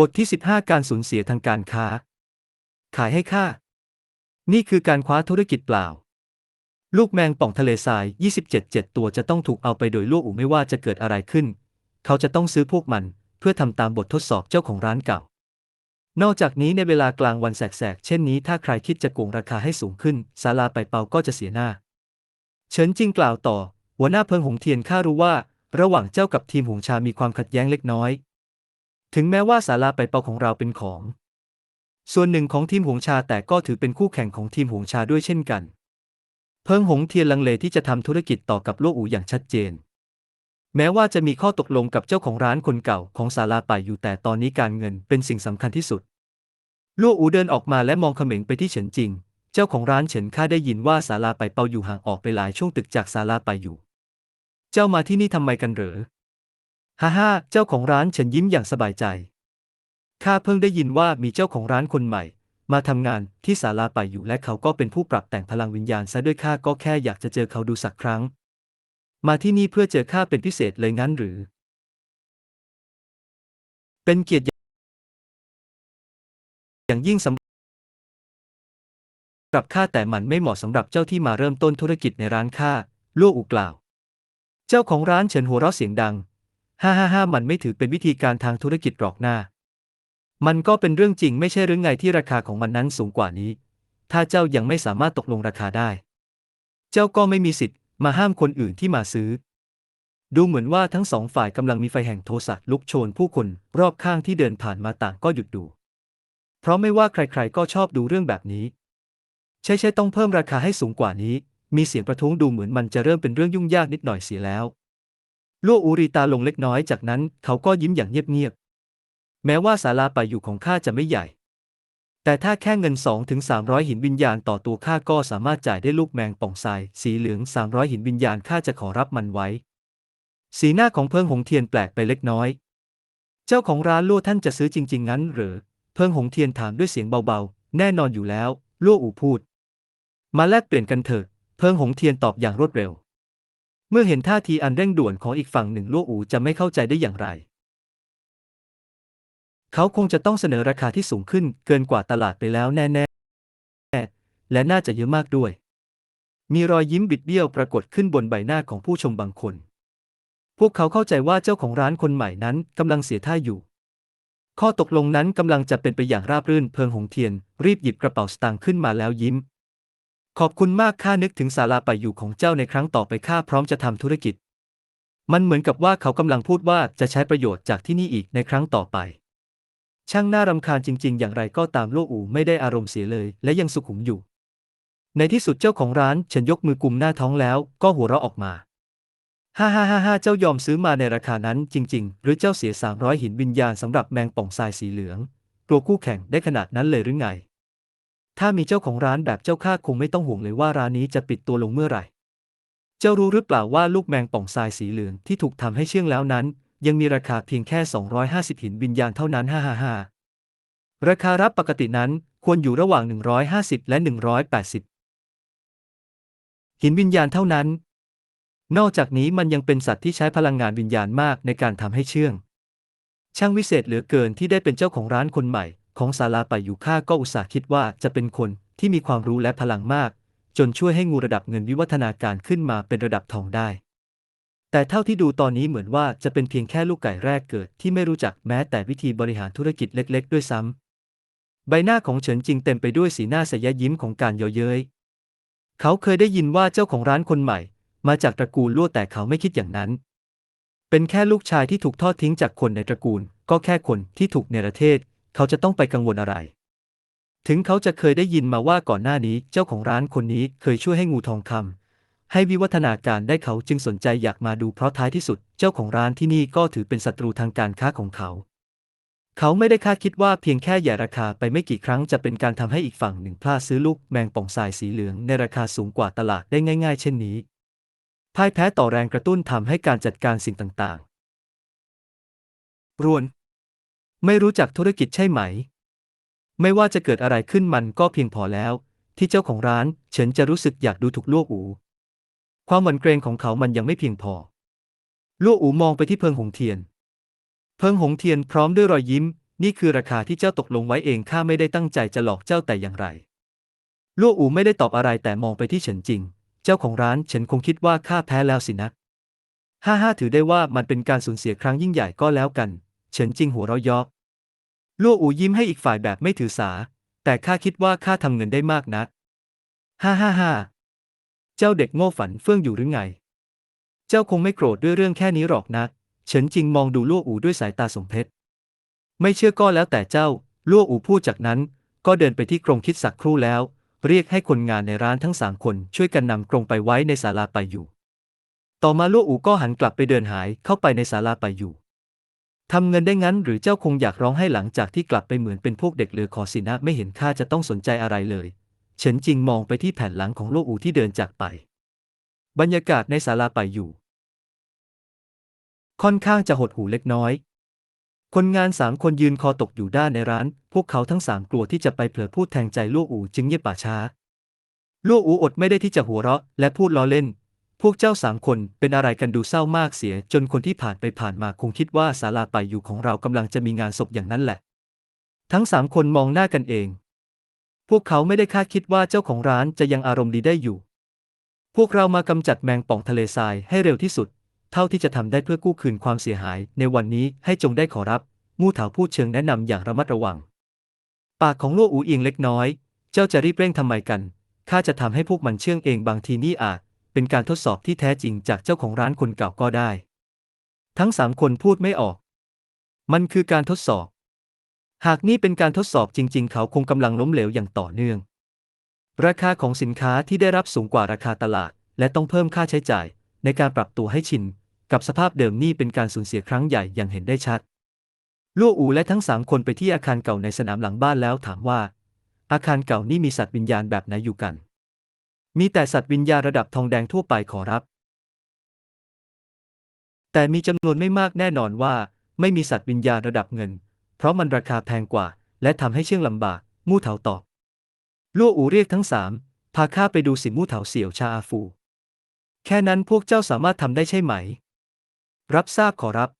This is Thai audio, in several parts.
บทที่ 15 การสูญเสียทางการค้า ขายให้ข้านี่คือการคว้าธุรกิจเปล่า ลูกแมงป่องทะเลทราย 27 7 ตัวจะต้องถูกเอาไปโดยลูกอูไม่ว่าจะเกิดอะไรขึ้น เขาจะต้องซื้อพวกมัน เพื่อทำตามบททดสอบเจ้าของร้านเก่า นอกจากนี้ในเวลากลางวันแสกๆ เช่นนี้ถ้าใครคิดจะโกงราคาให้สูงขึ้นศาลาไปเปาก็จะเสียหน้า เฉินจิงกล่าวต่อ หัวหน้าเพิงหงเทียนข้ารู้ว่า ระหว่างเจ้ากับทีมหงชามีความขัดแย้งเล็กน้อย ถึงแม้ว่าศาลาไปเปาของเราเป็นของ ส่วนหนึ่งของทีมหงชาแต่ก็ถือเป็นคู่แข่งของทีมหงชาด้วยเช่นกัน เพิงหงเทียนลังเลที่จะทำธุรกิจต่อกับโลกอูอย่างชัดเจน แม้ว่าจะมีข้อตกลงกับเจ้าของร้านคนเก่าของศาลาไปอยู่แต่ตอนนี้การเงินเป็นสิ่งสำคัญที่สุดลั่อูเดินออกมาและมองเขม็งไปที่เฉินจิง เจ้าของร้านเฉินข้าได้ยินว่าศาลาไปเปาอยู่ห่างออกไปหลายช่วงตึกจากศาลาไปอยู่ เจ้ามาที่นี่ทำไมกันเหรอ ฮ่าฮ่าเจ้าของร้านเฉินยิ้มอย่างสบายใจ ข้าเพิ่งได้ยินว่ามีเจ้าของร้านคนใหม่ มาทำงานที่ศาลาไปอยู่และเขาก็เป็นผู้ปรับแต่งพลังวิญญาณซะด้วยข้าก็แค่อยากจะเจอเขาดูสักครั้ง มาที่นี่เพื่อเจอข้าเป็นพิเศษเลยงั้นหรือ เป็นเกียรติอย่างยิ่งสำหรับข้าแต่มันไม่เหมาะสำหรับเจ้าที่มาเริ่มต้นธุรกิจในร้านข้าลั่วอูกล่าว เจ้าของร้านเฉินหัวเราะเสียงดัง ฮ่าฮ่าฮ่ามันไม่ถือเป็นวิธีการทางธุรกิจหรอกหน้า มันก็เป็นเรื่องจริงไม่ใช่หรือไงที่ราคาของมันนั้นสูงกว่านี้ ถ้าเจ้ายังไม่สามารถตกลงราคาได้ เจ้าก็ไม่มีสิทธิ์มาห้ามคนอื่นที่มาซื้อ ดูเหมือนว่าทั้งสองฝ่ายกำลังมีไฟแห่งโทสะลุกโชนผู้คนรอบข้างที่เดินผ่านมาต่างก็หยุดดู เพราะไม่ว่าใครๆก็ชอบดูเรื่องแบบนี้ ใช่ใช่ต้องเพิ่มราคาให้สูงกว่านี้ มีเสียงประท้วงดูเหมือนมันจะเริ่มเป็นเรื่องยุ่งยากนิดหน่อยเสียแล้ว ลั่วอูรีตาลงเล็กน้อยจากนั้นเขาก็ยิ้มอย่างเงียบๆ แม้ว่าศาลาไปอยู่ของข้าจะไม่ใหญ่ แต่ถ้าแค่เงิน2ถึง300หินวิญญาณต่อตัวข้าก็สามารถจ่ายได้ลูกแมงป่องทราย สีเหลือง 300 หินวิญญาณข้าจะขอรับมันไว้ สีหน้าของเพิงหงเทียนแปลกไปเล็กน้อย เจ้าของร้านลั่วท่านจะซื้อจริง ๆ งั้นหรือ เพิงหงเทียนถามด้วยเสียงเบาๆ แน่นอนอยู่แล้วลั่วอูพูด มาแลกเปลี่ยนกันเถอะ เพิงหงเทียนตอบอย่างรวดเร็ว เมื่อเห็นท่าทีอันเร่งด่วนของอีกฝั่งหนึ่งลั่วอูจะไม่เข้าใจได้อย่างไร เขาคงจะต้องเสนอราคาที่สูงขึ้นเกินกว่าตลาดไปแล้วแน่ๆ และน่าจะเยอะมากด้วย มีรอยยิ้มบิดเบี้ยวปรากฏขึ้นบนใบหน้าของผู้ชมบางคน พวกเขาเข้าใจว่าเจ้าของร้านคนใหม่นั้นกำลังเสียท่าอยู่ ข้อตกลงนั้นกำลังจะเป็นไปอย่างราบรื่นเพิงหงเทียน รีบหยิบกระเป๋าสตางค์ขึ้นมาแล้วยิ้ม ขอบคุณมากข้านึกถึงศาลาไปอยู่ของเจ้าในครั้งต่อไปข้าพร้อมจะทำธุรกิจ มันเหมือนกับว่าเขากำลังพูดว่าจะใช้ประโยชน์จากที่นี่อีกในครั้งต่อไป ช่างน่ารำคาญจริง ๆ อย่างไรก็ตามโลอูไม่ได้อารมณ์เสียเลย และยังสุขุมอยู่ ในที่สุดเจ้าของร้านฉันยกมือกุมหน้าท้องแล้ว ก็หัวเราะออกมาฮ่าฮ่าฮ่าฮ่าเจ้ายอมซื้อมาในราคานั้นจริง ๆ หรือเจ้าเสีย300หินวิญญาณสำหรับแมงป่องทรายสีเหลืองตัวคู่แข่งได้ขนาดนั้นเลยหรือไง ถ้ามีเจ้าของร้านแบบเจ้าข้าคงไม่ต้องห่วงเลยว่าร้านนี้จะปิดตัวลงเมื่อไหร่ เจ้ารู้หรือเปล่าว่าลูกแมงป่องทรายสีเหลืองที่ถูกทำให้เชื่องแล้วนั้น ยังมีราคาเพียงแค่ 250 หินวิญญาณเท่านั้นฮ่าฮ่าฮ่าราคารับปกตินั้นควรอยู่ระหว่าง 150 และ 180 หินวิญญาณเท่านั้น นอกจากนี้มันยังเป็นสัตว์ที่ใช้พลังงานวิญญาณมากในการทำให้เชื่อง ช่างวิเศษเหลือเกินที่ได้เป็นเจ้าของร้านคนใหม่ ของศาลาไปอยู่ข้าก็อุตส่าห์คิดว่าจะเป็นคนที่มีความรู้และพลังมาก จนช่วยให้งูระดับเงินวิวัฒนาการขึ้นมาเป็นระดับทองได้ แต่เท่าที่ดูตอนนี้เหมือนว่าจะเป็นเพียงแค่ลูกไก่แรกเกิดที่ไม่รู้จักแม้แต่วิธีบริหารธุรกิจเล็ก ๆ ด้วยซ้ำใบหน้าของเฉินจิงเต็มไปด้วยสีหน้าสยะยิ้มของการเยาะเย้ยเขาเคยได้ยินว่าเจ้าของร้านคนใหม่ มาจากตระกูลลั่วแต่เขาไม่คิดอย่างนั้น เป็นแค่ลูกชายที่ถูกทอดทิ้งจากคนในตระกูล ก็แค่คนที่ถูกเนรเทศ เขาจะต้องไปกังวลอะไร ถึงเขาจะเคยได้ยินมาว่าก่อนหน้านี้เจ้าของร้านคนนี้เคยช่วยให้งูทองคำให้วิวัฒนาการได้เขาจึงสนใจอยากมาดูเพราะท้ายที่สุด เจ้าของร้านที่นี่ก็ถือเป็นศัตรูทางการค้าของเขา เขาไม่ได้คาดคิดว่าเพียงแค่แย่าราคาไปไม่กี่ครั้งจะเป็นการทำให้อีกฝั่งหนึ่งพลาดซื้อลูกแมงป่องทรายสีเหลืองในราคาสูงกว่าตลาดได้ง่าย ๆ เช่นนี้พ่ายแพ้ต่อแรงกระตุ้นทำให้การจัดการสิ่งต่างๆ รวน ไม่รู้จักธุรกิจใช่ไหม ไม่ว่าจะเกิดอะไรขึ้นมันก็เพียงพอแล้ว ที่เจ้าของร้านเฉินจะรู้สึกอยากดูถูกลั่วอู ความหวั่นเกรงของเขามันยังไม่เพียงพอลั่วอูมองไปที่เพิงหงเทียน เพิงหงเทียนพร้อมด้วยรอยยิ้ม นี่คือราคาที่เจ้าตกลงไว้เองข้าไม่ได้ตั้งใจจะหลอกเจ้าแต่อย่างไรลั่วอูไม่ได้ตอบอะไรแต่มองไปที่เฉินจริง เจ้าของร้านเฉินคงคิดว่าข้าแพ้แล้วสินะห้าห้าถือได้ว่ามันเป็นการสูญเสียครั้งยิ่งใหญ่ก็แล้วกัน เฉินจริงหัวเราะยาะ ลั่อูยิ้มให้อีกฝ่ายแบบไม่ถือสา แต่ข้าคิดว่าข้าทำเงินได้มากนักห้าห้าห้าเจ้าเด็กโง่ฝันเฟื่องอยู่หรือไง เจ้าคงไม่โกรธด้วยเรื่องแค่นี้หรอกนะ เฉินจิงมองดูลั่อูด้วยสายตาสมเพช ไม่เชื่อก็แล้วแต่เจ้าลั่อูพูดจากนั้น ก็เดินไปที่กรงคิดสักครู่แล้ว เรียกให้คนงานในร้านทั้งสามคนช่วยกันนำกรงไปไว้ในศาลาไปอยู่ ต่อมาลั่อูก็หันกลับไปเดินหายเข้าไปในศาลาไปอยู่ ทำเงินได้งั้นหรือเจ้าคงอยากร้องให้หลังจากที่กลับไปเหมือนเป็นพวกเด็กเหลือขอสินะไม่เห็นข้าจะต้องสนใจอะไรเลยเฉินจิงมองไปที่แผ่นหลังของลั่อูที่เดินจากไป บรรยากาศในศาลาไปอยู่ ค่อนข้างจะหดหูเล็กน้อย คนงานสามคนยืนคอตกอยู่ด้านในร้าน พวกเขาทั้งสามกลัวที่จะไปเผลอพูดแทงใจลู่อูจึงเงียบป่าช้าลู่อูอดไม่ได้ที่จะหัวเราะและพูดล้อเล่น พวกเจ้าสามคนเป็นอะไรกันดูเศร้ามากเสีย จนคนที่ผ่านไปผ่านมาคงคิดว่าศาลาไปอยู่ของเรากำลังจะมีงานศพอย่างนั้นแหละ ทั้งสามคนมองหน้ากันเอง พวกเขาไม่ได้คาดคิดว่าเจ้าของร้านจะยังอารมณ์ดีได้อยู่ พวกเรามากำจัดแมงป่องทะเลทรายให้เร็วที่สุด เท่าที่จะทำได้เพื่อกู้คืนความเสียหาย ในวันนี้ให้จงได้ขอรับ มู่ถาพูดเชิงแนะนำอย่างระมัดระวัง ปากของโลอูเอียงเล็กน้อย เจ้าจะรีบเร่งทำไมกันข้าจะทำให้พวกมันเชื่องเองบางทีนี่อาจ เป็นการทดสอบที่แท้จริงจากเจ้าของร้านคนเก่าก็ได้ ทั้งสามคนพูดไม่ออก มันคือการทดสอบ หากนี่เป็นการทดสอบจริง ๆ เขาคงกำลังล้มเหลวอย่างต่อเนื่อง ราคาของสินค้าที่ได้รับสูงกว่าราคาตลาด และต้องเพิ่มค่าใช้จ่าย ในการปรับตัวให้ชิน กับสภาพเดิมนี่เป็นการสูญเสียครั้งใหญ่อย่างเห็นได้ชัดลู่อูและทั้งสามคนไปที่อาคารเก่าในสนามหลังบ้านแล้วถามว่า อาคารเก่านี่มีสัตว์วิญญาณแบบไหนอยู่กัน มีแต่สัตว์วิญญาณระดับทองแดงทั่วไปขอรับ แต่มีจำนวนไม่มากแน่นอนว่า ไม่มีสัตว์วิญญาณระดับเงิน เพราะมันราคาแพงกว่า และทำให้เชื่องลำบาก มู่เถาตอบลู่อูเรียกทั้งสามพาข้าไปดูสิมู่เถาเสี่ยวชาอาฟู แค่นั้นพวกเจ้าสามารถทำได้ใช่ไหม รับทราบขอรับ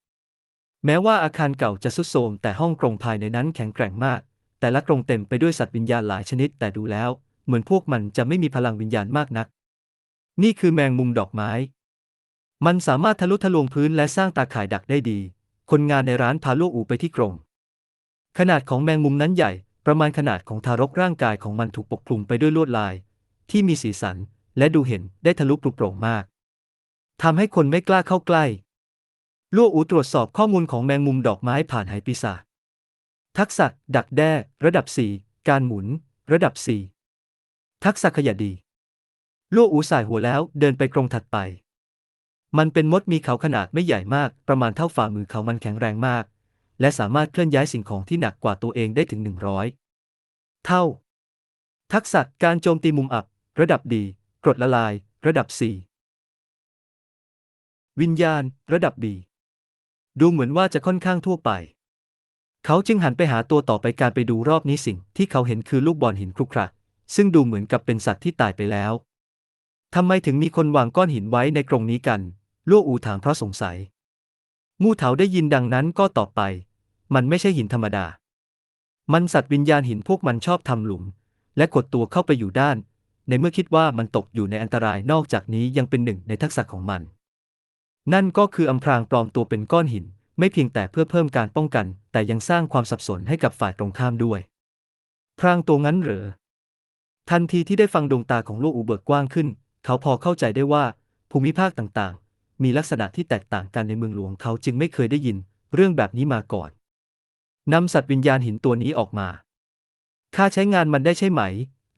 แม้ว่าอาคารเก่าจะสุดโทรมแต่ห้องกรงภายในนั้นแข็งแกร่งมาก แต่ละกรงเต็มไปด้วยสัตว์วิญญาณหลายชนิดแต่ดูแล้ว เหมือนพวกมันจะไม่มีพลังวิญญาณมากนัก นี่คือแมงมุมดอกไม้ มันสามารถทะลุทะลวงพื้นและสร้างตาข่ายดักได้ดี คนงานในร้านพาลูกอูไปที่กรง ขนาดของแมงมุมนั้นใหญ่ ประมาณขนาดของทารกร่างกายของมันถูกปกคลุมไปด้วยลวดลาย ที่มีสีสัน และดูเห็นได้ทะลุปลุกโปร่งมากทำให้คนไม่กล้าเข้าใกล้ลั่อูตรวจสอบข้อมูลของแมงมุมดอกไม้ผ่านไหปีศาจทักษะ ดักแด้ ระดับ 4 การหมุน ระดับ 4 ทักษะขยะดีลั่อูสายหัวแล้วเดินไปกรงถัดไป มันเป็นมดมีเขาขนาดไม่ใหญ่มาก ประมาณเท่าฝ่ามือเขามันแข็งแรงมาก และสามารถเคลื่อนย้ายสิ่งของที่หนักกว่าตัวเองได้ถึง100เท่า ทักษะการโจมตีมุมอับ ระดับดี กรดละลาย ระดับ 4 วิญญาณ ระดับดีดูเหมือนว่าจะค่อนข้างทั่วไป เขาจึงหันไปหาตัวต่อไปการไปดูรอบนี้สิ่งที่เขาเห็นคือลูกบอลหินครุขระ ซึ่งดูเหมือนกับเป็นสัตว์ที่ตายไปแล้วทำไมถึงมีคนวางก้อนหินไว้ในกรงนี้กันลู่อูถามเพราะสงสัยมู่เถาได้ยินดังนั้นก็ตอบไป มันไม่ใช่หินธรรมดา มันสัตว์วิญญาณหินพวกมันชอบทำหลุม และกดตัวเข้าไปอยู่ด้าน ในเมื่อคิดว่ามันตกอยู่ในอันตรายนอกจากนี้ยังเป็นหนึ่งในทักษะของมัน นั่นก็คืออำพรางปลอมตัวเป็นก้อนหิน ไม่เพียงแต่เพื่อเพิ่มการป้องกัน แต่ยังสร้างความสับสนให้กับฝ่ายตรงข้ามด้วย พรางตัวงั้นเหรอ ทันทีที่ได้ฟังดวงตาของลูกอูเบิกกว้างขึ้น เขาพอเข้าใจได้ว่า ภูมิภาคต่างๆ มีลักษณะที่แตกต่างกันในเมืองหลวงเขาจึงไม่เคยได้ยิน เรื่องแบบนี้มาก่อนนำสัตว์วิญญาณหินตัวนี้ออกมาข้าใช้งานมันได้ใช่ไหม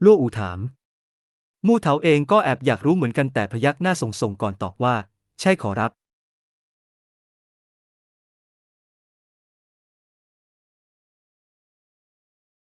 ลู่อูถาม มู่เถาเองก็แอบอยากรู้เหมือนกันแต่พยักหน้าส่งๆก่อนตอบว่า ใช่ขอรับ